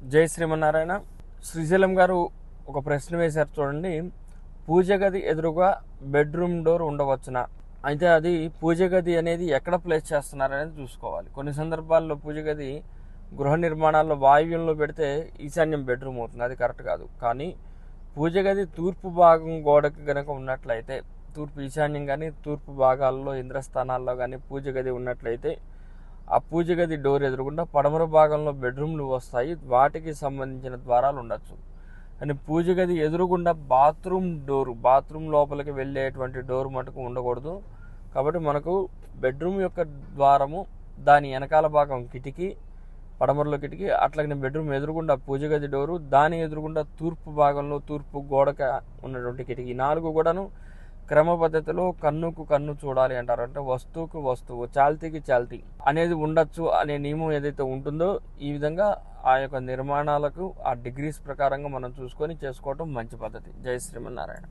జై శ్రీమన్నారాయణ. శ్రీశైలం గారు ఒక ప్రశ్న వేశారు చూడండి. పూజ గది ఎదురుగా బెడ్రూమ్ డోర్ ఉండవచ్చునా? అయితే అది పూజ గది అనేది ఎక్కడ ప్లేస్ చేస్తున్నారనేది చూసుకోవాలి. కొన్ని సందర్భాల్లో పూజ గది గృహ నిర్మాణాల్లో వాయువ్యంలో పెడితే ఈశాన్యం బెడ్రూమ్ అవుతుంది. అది కరెక్ట్ కాదు. కానీ పూజ గది తూర్పు భాగం గోడకి కనుక ఉన్నట్లయితే తూర్పు ఈశాన్యం కానీ తూర్పు భాగాల్లో ఇంద్రస్థానాల్లో కానీ పూజ గది ఉన్నట్లయితే ఆ పూజ గది డోర్ ఎదురుగుండా పడమర భాగంలో బెడ్రూమ్లు వస్తాయి. వాటికి సంబంధించిన ద్వారాలు ఉండొచ్చు. అని పూజ గది ఎదురుగుండా బాత్రూమ్ డోర్ బాత్రూమ్ లోపలికి వెళ్ళేటువంటి డోర్ మటుకు ఉండకూడదు. కాబట్టి మనకు బెడ్రూమ్ యొక్క ద్వారము దాని వెనకాల భాగం కిటికీ పడమరలో కిటికీ అట్లాగే బెడ్రూమ్ ఎదురుగుండా పూజ గది డోరు దాని ఎదురుగుండా తూర్పు భాగంలో తూర్పు గోడక ఉన్నటువంటి కిటికీ. నాలుగు కూడాను క్రమ పద్ధతిలో కన్నుకు కన్ను చూడాలి అంటారు. అంటే వస్తువుకు వస్తువు చాల్తీకి చాల్తీ అనేది ఉండొచ్చు అనే నియమం ఏదైతే ఉంటుందో ఈ విధంగా ఆ యొక్క నిర్మాణాలకు ఆ డిగ్రీస్ ప్రకారంగా మనం చూసుకొని చేసుకోవటం మంచి పద్ధతి. జై శ్రీమన్నారాయణ.